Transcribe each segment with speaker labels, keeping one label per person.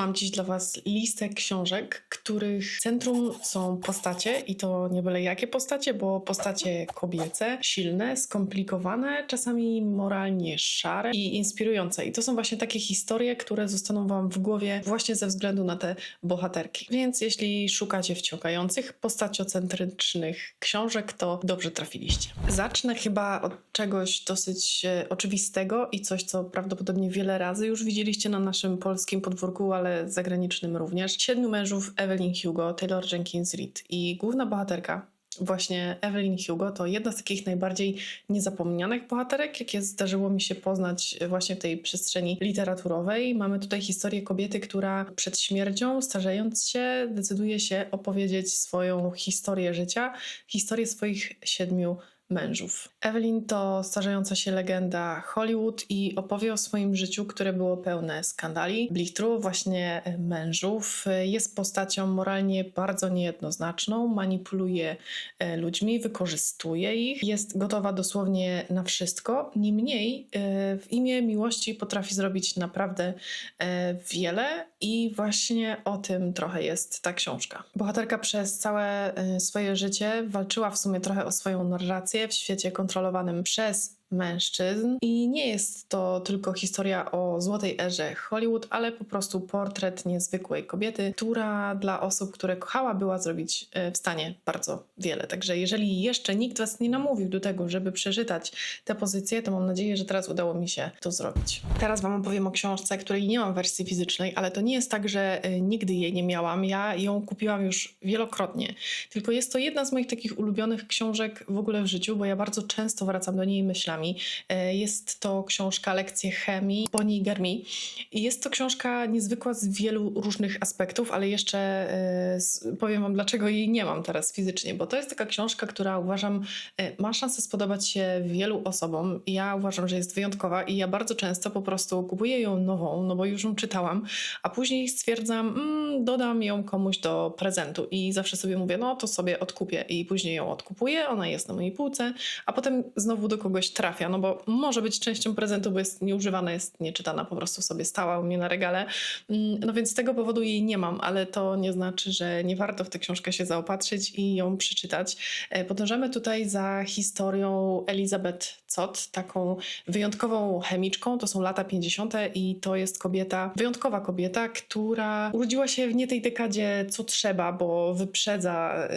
Speaker 1: Mam dziś dla Was listę książek, których centrum są postacie i to nie byle jakie postacie, bo postacie kobiece, silne, skomplikowane, czasami moralnie szare i inspirujące. I to są właśnie takie historie, które zostaną Wam w głowie właśnie ze względu na te bohaterki. Więc jeśli szukacie wciągających, postaciocentrycznych książek, to dobrze trafiliście. Zacznę chyba od czegoś dosyć e, oczywistego i coś, co prawdopodobnie wiele razy już widzieliście na naszym polskim podwórku, ale zagranicznym również. Siedmiu mężów Evelyn Hugo, Taylor Jenkins Reid i główna bohaterka Właśnie Evelyn Hugo to jedna z takich najbardziej niezapomnianych bohaterek, jakie zdarzyło mi się poznać właśnie w tej przestrzeni literaturowej. Mamy tutaj historię kobiety, która przed śmiercią, starzejąc się, decyduje się opowiedzieć swoją historię życia, historię swoich siedmiu mężów. Evelyn to starzejąca się legenda Hollywood i opowie o swoim życiu, które było pełne skandali, blichtru, właśnie mężów. Jest postacią moralnie bardzo niejednoznaczną, manipuluje e, ludźmi, wykorzystuje ich, jest gotowa dosłownie na wszystko. Niemniej e, w imię miłości potrafi zrobić naprawdę e, wiele i właśnie o tym trochę jest ta książka. Bohaterka przez całe swoje życie walczyła w sumie trochę o swoją narrację w świecie kontrolowanym przez mężczyzn. I nie jest to tylko historia o złotej erze Hollywood, ale po prostu portret niezwykłej kobiety, która dla osób, które kochała, była zrobić e, w stanie bardzo wiele. Także jeżeli jeszcze nikt Was nie namówił do tego, żeby przeczytać tę pozycję, to mam nadzieję, że teraz udało mi się to zrobić. Teraz Wam opowiem o książce, której nie mam wersji fizycznej, ale to nie jest tak, że e, nigdy jej nie miałam. Ja ją kupiłam już wielokrotnie. Tylko jest to jedna z moich takich ulubionych książek w ogóle w życiu, bo ja bardzo często wracam do niej myślami. E, Jest to książka Lekcje chemii Bonnie Garmi. Jest to książka niezwykła z wielu różnych aspektów, ale jeszcze e, powiem Wam, dlaczego jej nie mam teraz fizycznie, bo to jest taka książka, która uważam e, ma szansę spodobać się wielu osobom. Ja uważam, że jest wyjątkowa i ja bardzo często po prostu kupuję ją nową, no bo już ją czytałam, a później stwierdzam, mm, dodam ją komuś do prezentu i zawsze sobie mówię, no to sobie odkupię i później ją odkupuję, ona jest na mojej półce, a potem znowu do kogoś trafia, no bo może być częścią prezentu, bo jest nieużywana, jest nieczytana, po prostu sobie stała u mnie na regale. Mm, No więc z tego powodu jej nie mam, ale to nie znaczy, że nie warto w tę książkę się zaopatrzyć i ją przeczytać. E, Podążamy tutaj za historią Elizabeth Zott, taką wyjątkową chemiczką. To są lata 50. i to jest kobieta, wyjątkowa kobieta, która urodziła się w nie tej dekadzie, co trzeba, bo wyprzedza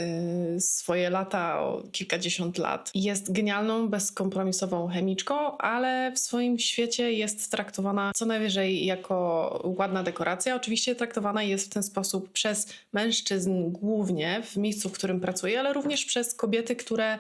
Speaker 1: y, swoje lata o kilkadziesiąt lat. Jest genialną, bezkompromisową chemiczką, ale w swoim świecie jest traktowana co najwyżej jako ładna dekoracja. Oczywiście traktowana jest w ten sposób przez mężczyzn głównie w miejscu, w którym pracuje, ale również przez kobiety, które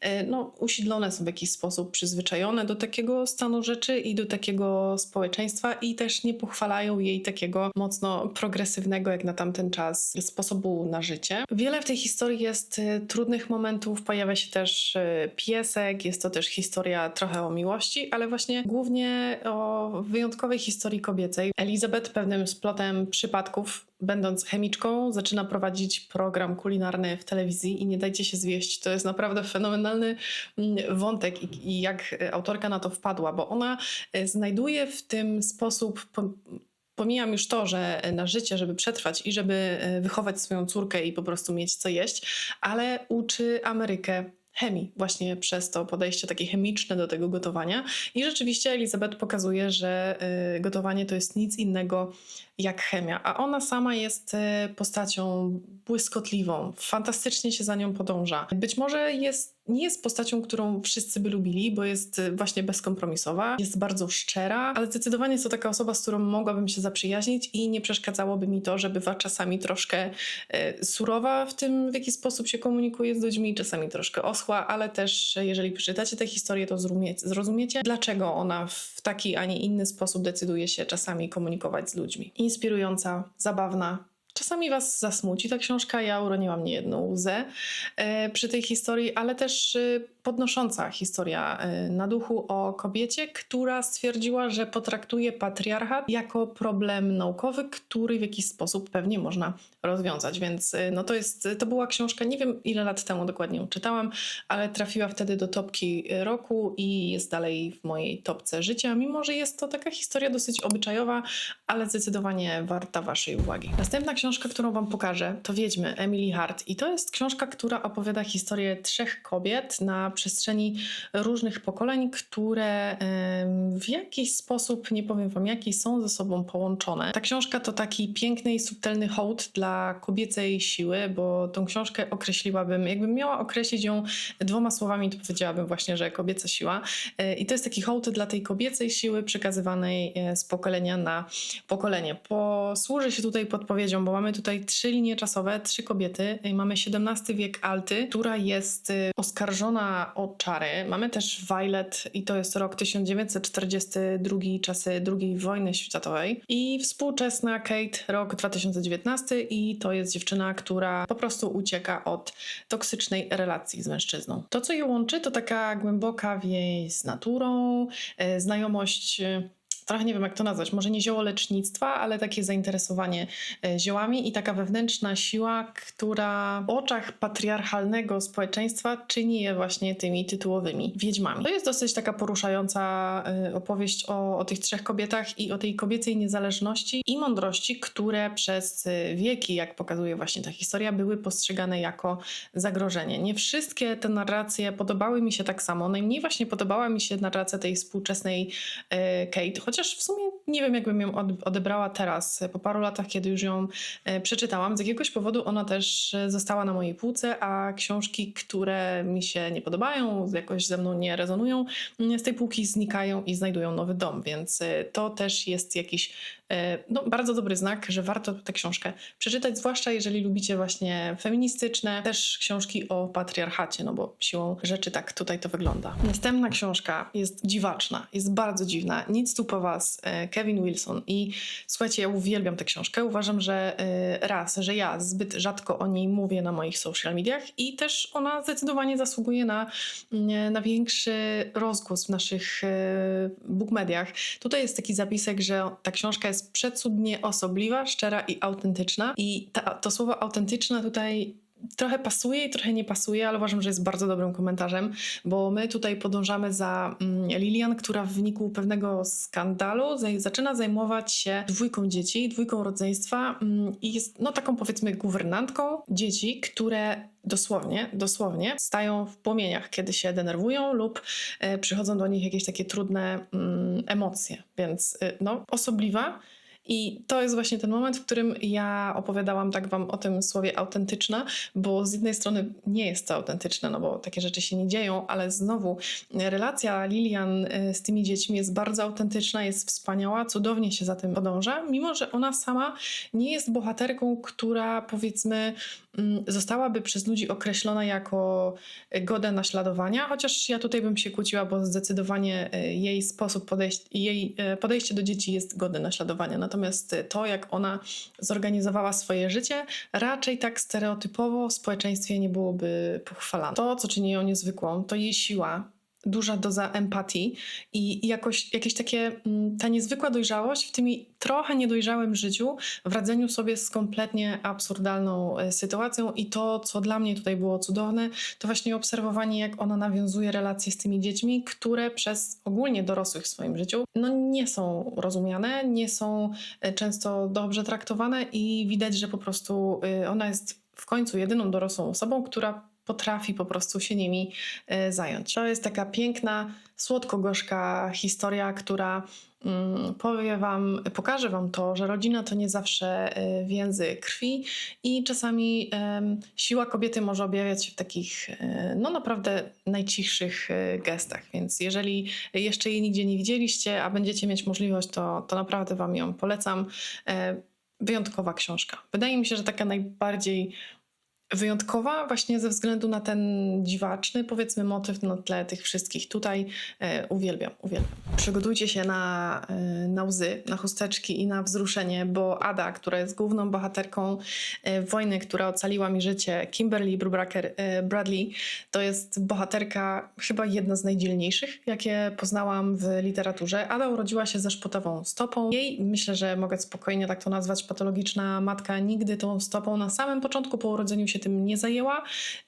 Speaker 1: e, no, usiedlone są w jakiś sposób, przyzwyczajone do takiego stanu rzeczy i do takiego społeczeństwa i też nie pochwalają jej takiego mocno progresywnego jak na tamten czas sposobu na życie. Wiele w tej historii jest e, trudnych momentów, pojawia się też e, piesek, jest to też historia trochę o miłości, ale właśnie głównie o wyjątkowej historii kobiecej. Elizabeth pewnym splotem przypadków będąc chemiczką, zaczyna prowadzić program kulinarny w telewizji i nie dajcie się zwieść. To jest naprawdę fenomenalny mm, wątek i, i jak e, autorka na to wpadła, bo ona e, znajduje w tym sposób. Po, Pomijam już to, że na życie, żeby przetrwać i żeby e, wychować swoją córkę i po prostu mieć co jeść, ale uczy Amerykę chemii, właśnie przez to podejście takie chemiczne do tego gotowania. I rzeczywiście Elizabeth pokazuje, że y, gotowanie to jest nic innego jak chemia, a ona sama jest y, postacią błyskotliwą, fantastycznie się za nią podąża. Być może jest, nie jest postacią, którą wszyscy by lubili, bo jest y, właśnie bezkompromisowa, jest bardzo szczera, ale zdecydowanie jest to taka osoba, z którą mogłabym się zaprzyjaźnić i nie przeszkadzałoby mi to, że bywa czasami troszkę y, surowa w tym, w jaki sposób się komunikuje z ludźmi, czasami troszkę oschła, ale też jeżeli przeczytacie tę historię, to zrozumie- zrozumiecie, dlaczego ona w taki, a nie inny sposób decyduje się czasami komunikować z ludźmi. Inspirująca, zabawna, Czasami Was zasmuci ta książka. Ja uroniłam niejedną łzę e, przy tej historii, ale też e, podnosząca historia e, na duchu o kobiecie, która stwierdziła, że potraktuje patriarchat jako problem naukowy, który w jakiś sposób pewnie można rozwiązać. Więc no to jest, to była książka, nie wiem ile lat temu dokładnie ją czytałam, ale trafiła wtedy do topki roku i jest dalej w mojej topce życia, mimo że jest to taka historia dosyć obyczajowa, ale zdecydowanie warta Waszej uwagi. Następna książka, którą Wam pokażę, to Wiedźmy Emily Hart. I to jest książka, która opowiada historię trzech kobiet na przestrzeni różnych pokoleń, które w jakiś sposób, nie powiem Wam jaki, są ze sobą połączone. Ta książka to taki piękny i subtelny hołd dla kobiecej siły, bo tą książkę określiłabym, jakbym miała określić ją dwoma słowami, to powiedziałabym właśnie, że kobieca siła. E, I to jest taki hołd dla tej kobiecej siły przekazywanej e, z pokolenia na pokolenie. Posłużę się tutaj podpowiedzią, bo mamy tutaj trzy linie czasowe, trzy kobiety. E, Mamy XVII wiek Alty, która jest e, oskarżona o czary. Mamy też Violet i to jest rok 1942, czasy II wojny światowej. I współczesna Kate, rok 2019 i to jest dziewczyna, która po prostu ucieka od toksycznej relacji z mężczyzną. To, co je łączy, to taka głęboka więź z naturą, e, znajomość. Trochę nie wiem, jak to nazwać, może nie ziołolecznictwa, ale takie zainteresowanie e, ziołami i taka wewnętrzna siła, która w oczach patriarchalnego społeczeństwa czyni je właśnie tymi tytułowymi wiedźmami. To jest dosyć taka poruszająca e, opowieść o, o tych trzech kobietach i o tej kobiecej niezależności i mądrości, które przez e, wieki, jak pokazuje właśnie ta historia, były postrzegane jako zagrożenie. Nie wszystkie te narracje podobały mi się tak samo. Najmniej właśnie podobała mi się narracja tej współczesnej Kate, chociaż w sumie nie wiem, jakbym ją od- odebrała teraz, po paru latach, kiedy już ją e, przeczytałam. Z jakiegoś powodu ona też została na mojej półce, a książki, które mi się nie podobają, jakoś ze mną nie rezonują, z tej półki znikają i znajdują nowy dom, więc e, to też jest jakiś no, bardzo dobry znak, że warto tę książkę przeczytać, zwłaszcza jeżeli lubicie właśnie feministyczne, też książki o patriarchacie, no bo siłą rzeczy tak tutaj to wygląda. Następna książka jest dziwaczna, jest bardzo dziwna, nic tu po was, e, Kevin Wilson i słuchajcie, ja uwielbiam tę książkę, uważam, że e, raz, że ja zbyt rzadko o niej mówię na moich social mediach i też ona zdecydowanie zasługuje na, mm, na większy rozgłos w naszych e, bookmediach. Tutaj jest taki zapisek, że ta książka jest przecudnie osobliwa, szczera i autentyczna. I ta, to słowo autentyczna tutaj trochę pasuje i trochę nie pasuje, ale uważam, że jest bardzo dobrym komentarzem, bo my tutaj podążamy za mm, Lilian, która w wyniku pewnego skandalu zaczyna zajmować się dwójką dzieci, dwójką rodzeństwa mm, i jest no taką powiedzmy guwernantką dzieci, które dosłownie, dosłownie stają w płomieniach, kiedy się denerwują lub e, przychodzą do nich jakieś takie trudne mm, emocje. Więc e, no, osobliwa. I to jest właśnie ten moment, w którym ja opowiadałam tak wam o tym słowie autentyczna, bo z jednej strony nie jest to autentyczne, no bo takie rzeczy się nie dzieją, ale znowu e, relacja Lilian e, z tymi dziećmi jest bardzo autentyczna, jest wspaniała, cudownie się za tym podąża, mimo że ona sama nie jest bohaterką, która powiedzmy mm, zostałaby przez ludzi określona jako godna naśladowania, chociaż ja tutaj bym się kłóciła, bo zdecydowanie e, jej sposób podejść, jej podejście do dzieci jest godne naśladowania. Natomiast e, to, jak ona zorganizowała swoje życie, raczej tak stereotypowo w społeczeństwie nie byłoby pochwalane. To, co czyni ją niezwykłą, to jej siła, duża doza empatii i jakoś, jakieś takie, mm, ta niezwykła dojrzałość w tym trochę niedojrzałym życiu, w radzeniu sobie z kompletnie absurdalną e, sytuacją i to, co dla mnie tutaj było cudowne, to właśnie obserwowanie, jak ona nawiązuje relacje z tymi dziećmi, które przez ogólnie dorosłych w swoim życiu no, nie są rozumiane, nie są e, często dobrze traktowane i widać, że po prostu e, ona jest w końcu jedyną dorosłą osobą, która potrafi po prostu się nimi e, zająć. To jest taka piękna, słodko-gorzka historia, która mm, powie wam, pokaże wam to, że rodzina to nie zawsze e, więzy krwi i czasami siła kobiety może objawiać się w takich e, no naprawdę najcichszych gestach, więc jeżeli jeszcze jej nigdzie nie widzieliście, a będziecie mieć możliwość, to, to naprawdę wam ją polecam. E, Wyjątkowa książka. Wydaje mi się, że taka najbardziej wyjątkowa właśnie ze względu na ten dziwaczny, powiedzmy, motyw na tle tych wszystkich. Tutaj e, uwielbiam, uwielbiam. Przygotujcie się na, e, na łzy, na chusteczki i na wzruszenie, bo Ada, która jest główną bohaterką e, wojny, która ocaliła mi życie, Kimberly Brubaker e, Bradley, to jest bohaterka chyba jedna z najdzielniejszych, jakie poznałam w literaturze. Ada urodziła się ze szpotową stopą. Jej, myślę, że mogę spokojnie tak to nazwać, patologiczna matka nigdy tą stopą na samym początku po urodzeniu się tym nie zajęła,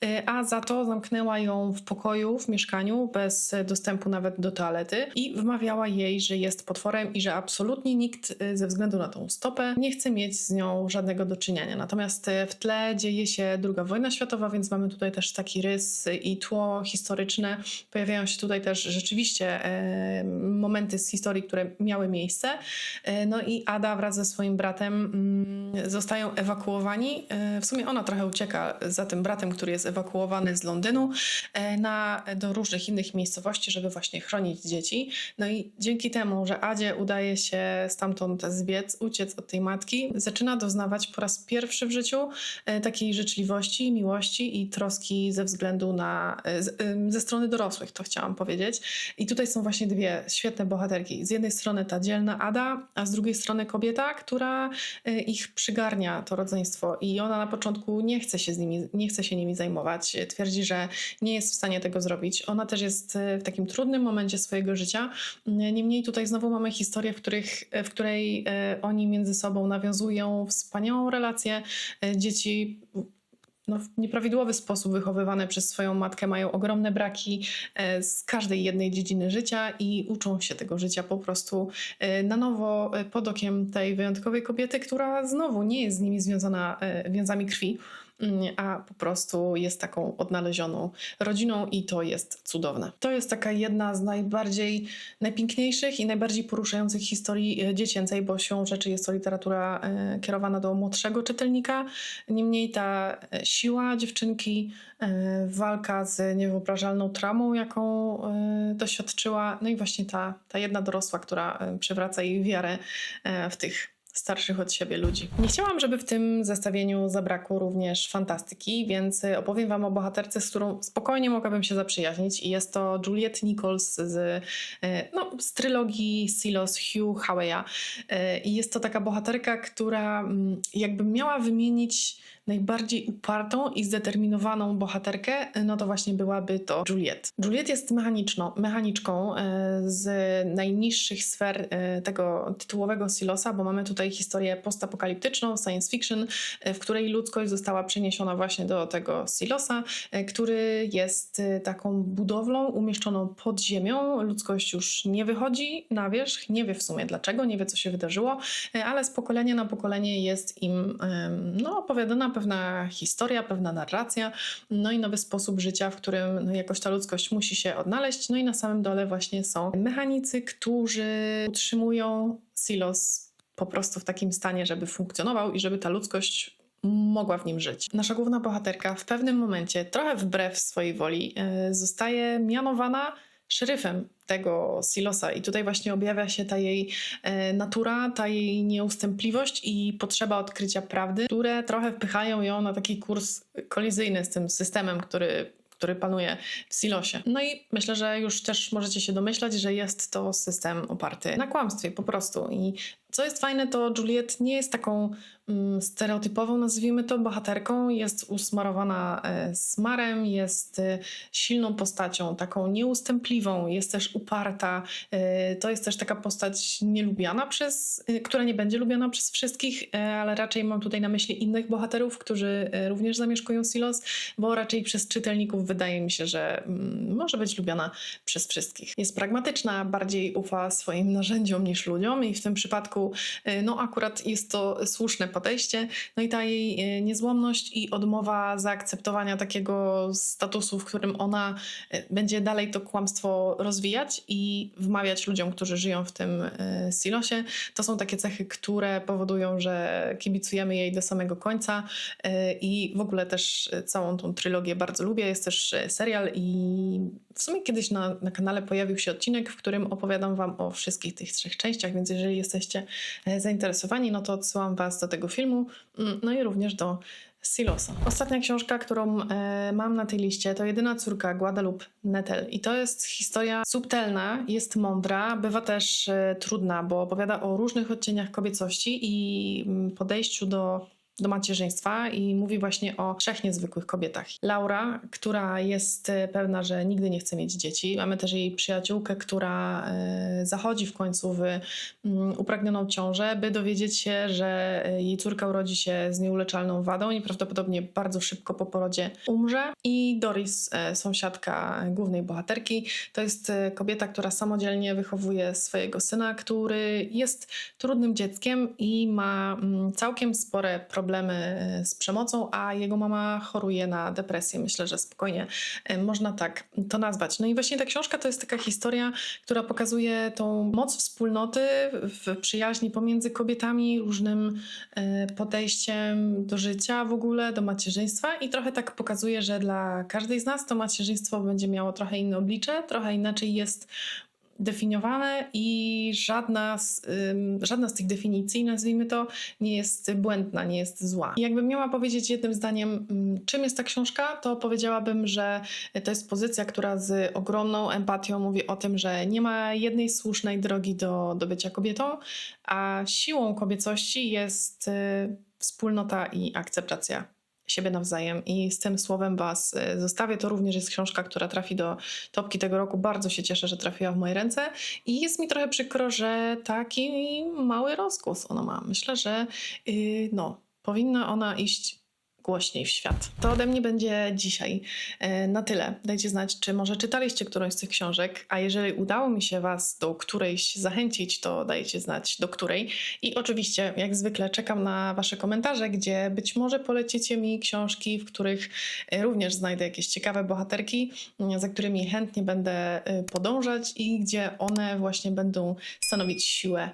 Speaker 1: y, a za to zamknęła ją w pokoju, w mieszkaniu, bez dostępu nawet do toalety i wmawiała jej, że jest potworem i że absolutnie nikt y, ze względu na tą stopę nie chce mieć z nią żadnego do czynienia. Natomiast y, w tle dzieje się II wojna światowa, więc mamy tutaj też taki rys i tło historyczne. Pojawiają się tutaj też rzeczywiście e, momenty z historii, które miały miejsce. E, No i Ada wraz ze swoim bratem mm, zostają ewakuowani. E, W sumie ona trochę ucieka za tym bratem, który jest ewakuowany z Londynu e, na, do różnych innych miejscowości, żeby właśnie chronić dzieci. No i dzięki temu, że Adzie udaje się stamtąd zbiec, uciec od tej matki, zaczyna doznawać po raz pierwszy w życiu e, takiej życzliwości, miłości i troski ze względu na, e, ze strony dorosłych, to chciałam powiedzieć. I tutaj są właśnie dwie świetne bohaterki. Z jednej strony ta dzielna Ada, a z drugiej strony kobieta, która ich przygarnia, to rodzeństwo. I ona na początku nie chce się z nimi, nie chce się nimi zajmować. Twierdzi, że nie jest w stanie tego zrobić. Ona też jest e, w takim trudnym momencie swojego życia. Mm, Niemniej tutaj znowu mamy historię, w, których, e, w której e, oni między sobą nawiązują wspaniałą relację. E, Dzieci no, w nieprawidłowy sposób wychowywane przez swoją matkę mają ogromne braki e, z każdej jednej dziedziny życia i uczą się tego życia po prostu e, na nowo e, pod okiem tej wyjątkowej kobiety, która znowu nie jest z nimi związana e, więzami krwi, a po prostu jest taką odnalezioną rodziną i to jest cudowne. To jest taka jedna z najbardziej, najpiękniejszych i najbardziej poruszających historii e, dziecięcej, bo siłą rzeczy jest to literatura e, kierowana do młodszego czytelnika. Niemniej ta e, siła dziewczynki, walka z niewyobrażalną traumą, jaką doświadczyła, no i właśnie ta, ta jedna dorosła, która przywraca jej wiarę w tych starszych od siebie ludzi. Nie chciałam, żeby w tym zestawieniu zabrakło również fantastyki, więc opowiem Wam o bohaterce, z którą spokojnie mogłabym się zaprzyjaźnić i jest to Juliette Nichols z, e, no, z trylogii Silos Hugh Howey'a. E, I jest to taka bohaterka, która mm, jakby miała wymienić najbardziej upartą i zdeterminowaną bohaterkę, no to właśnie byłaby to Juliet. Juliet jest mechaniczną, mechaniczką e, z najniższych sfer e, tego tytułowego silosa, bo mamy tutaj historię postapokaliptyczną, science fiction, w której ludzkość została przeniesiona właśnie do tego silosa, który jest taką budowlą umieszczoną pod ziemią. Ludzkość już nie wychodzi na wierzch, nie wie w sumie dlaczego, nie wie co się wydarzyło, ale z pokolenia na pokolenie jest im no, opowiadana pewna historia, pewna narracja, no i nowy sposób życia, w którym no, jakoś ta ludzkość musi się odnaleźć. No i na samym dole właśnie są mechanicy, którzy utrzymują silos po prostu w takim stanie, żeby funkcjonował i żeby ta ludzkość mogła w nim żyć. Nasza główna bohaterka w pewnym momencie, trochę wbrew swojej woli, e, zostaje mianowana szeryfem tego silosa i tutaj właśnie objawia się ta jej e, natura, ta jej nieustępliwość i potrzeba odkrycia prawdy, które trochę wpychają ją na taki kurs kolizyjny z tym systemem, który który panuje w silosie. No i myślę, że już też możecie się domyślać, że jest to system oparty na kłamstwie po prostu. I co jest fajne, to Juliet nie jest taką mm, stereotypową, nazwijmy to, bohaterką. Jest usmarowana e, smarem, jest e, silną postacią, taką nieustępliwą, jest też uparta. E, to jest też taka postać nielubiana przez, e, która nie będzie lubiana przez wszystkich, e, ale raczej mam tutaj na myśli innych bohaterów, którzy e, również zamieszkują Silos, bo raczej przez czytelników wydaje mi się, że mm, może być lubiana przez wszystkich. Jest pragmatyczna, bardziej ufa swoim narzędziom niż ludziom i w tym przypadku e, no akurat jest to słuszne podejście. No i ta jej e, niezłomność i odmowa zaakceptowania takiego statusu, w którym ona e, będzie dalej to kłamstwo rozwijać i wmawiać ludziom, którzy żyją w tym silosie. To są takie cechy, które powodują, że kibicujemy jej do samego końca i w ogóle też całą tą trylogię bardzo lubię. Jest też serial i w sumie kiedyś na, na kanale pojawił się odcinek, w którym opowiadam Wam o wszystkich tych trzech częściach, więc jeżeli jesteście zainteresowani, no to odsyłam Was do tego filmu, mm, no i również do Silosa. Ostatnia książka, którą e, mam na tej liście, to jedyna córka Guadalupe Nettel. I to jest historia subtelna, jest mądra, bywa też e, trudna, bo opowiada o różnych odcieniach kobiecości i mm, podejściu do do macierzyństwa i mówi właśnie o trzech niezwykłych kobietach. Laura, która jest e, pewna, że nigdy nie chce mieć dzieci. Mamy też jej przyjaciółkę, która e, zachodzi w końcu w mm, upragnioną ciążę, by dowiedzieć się, że e, jej córka urodzi się z nieuleczalną wadą i prawdopodobnie bardzo szybko po porodzie umrze. I Doris, sąsiadka głównej bohaterki, to jest kobieta, która samodzielnie wychowuje swojego syna, który jest trudnym dzieckiem i ma mm, całkiem spore problemy e, z przemocą, a jego mama choruje na depresję. Myślę, że spokojnie e, można tak to nazwać. No i właśnie ta książka to jest taka historia, która pokazuje tą moc wspólnoty w przyjaźni pomiędzy kobietami, różnym e, podejściem do życia w ogóle, do macierzyństwa i trochę tak pokazuje, że dla każdej z nas to macierzyństwo będzie miało trochę inne oblicze, trochę inaczej jest definiowane i żadna z, żadna z tych definicji, nazwijmy to, nie jest błędna, nie jest zła. I jakbym miała powiedzieć jednym zdaniem, ym, czym jest ta książka, to powiedziałabym, że to jest pozycja, która z ogromną empatią mówi o tym, że nie ma jednej słusznej drogi do, do bycia kobietą, a siłą kobiecości jest y, wspólnota i akceptacja siebie nawzajem i z tym słowem Was y, zostawię. To również jest książka, która trafi do topki tego roku. Bardzo się cieszę, że trafiła w moje ręce i jest mi trochę przykro, że taki mały rozgłos ona ma. Myślę, że yy, no, powinna ona iść głośniej w świat. To ode mnie będzie dzisiaj e, na tyle. Dajcie znać, czy może czytaliście którąś z tych książek, a jeżeli udało mi się Was do którejś zachęcić, to dajcie znać do której. I oczywiście, jak zwykle, czekam na Wasze komentarze, gdzie być może polecicie mi książki, w których e, również znajdę jakieś ciekawe bohaterki, m, za którymi chętnie będę e, podążać i gdzie one właśnie będą stanowić siłę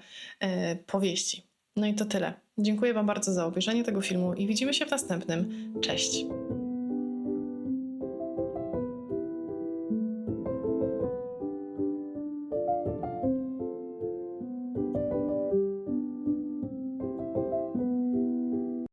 Speaker 1: powieści. No i to tyle. Dziękuję Wam bardzo za obejrzenie tego filmu i widzimy się w następnym. Cześć!